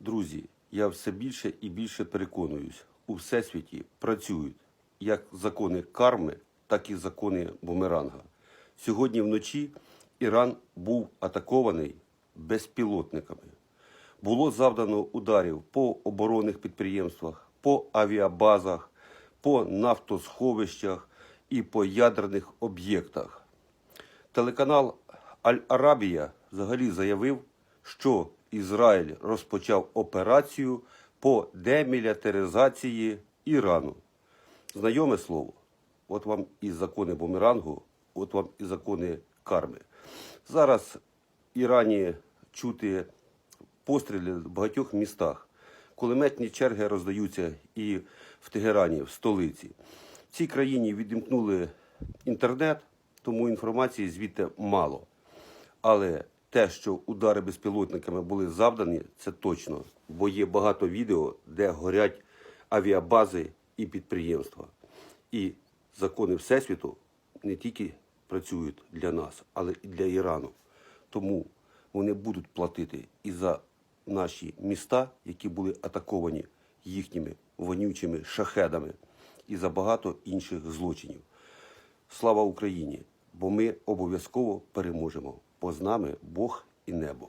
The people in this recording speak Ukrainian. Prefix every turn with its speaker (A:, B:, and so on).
A: Друзі, я все більше і більше переконуюсь, у всесвіті працюють як закони карми, так і закони бумеранга. Сьогодні вночі Іран був атакований безпілотниками. Було завдано ударів по оборонних підприємствах, по авіабазах, по нафтосховищах і по ядерних об'єктах. Телеканал Аль-Арабія взагалі заявив, що Ізраїль розпочав операцію по демілітаризації Ірану. Знайоме слово. От вам і закони бумерангу, от вам і закони карми. Зараз в Ірані чути постріли в багатьох містах. Кулеметні черги роздаються і в Тегерані, в столиці. В цій країні відімкнули інтернет, тому інформації звідти мало. Але те, що удари безпілотниками були завдані, це точно, бо є багато відео, де горять авіабази і підприємства. І закони Всесвіту не тільки працюють для нас, але і для Ірану. Тому вони будуть платити і за наші міста, які були атаковані їхніми вонючими шахедами, і за багато інших злочинів. Слава Україні! Бо ми обов'язково переможемо, бо з нами Бог і небо.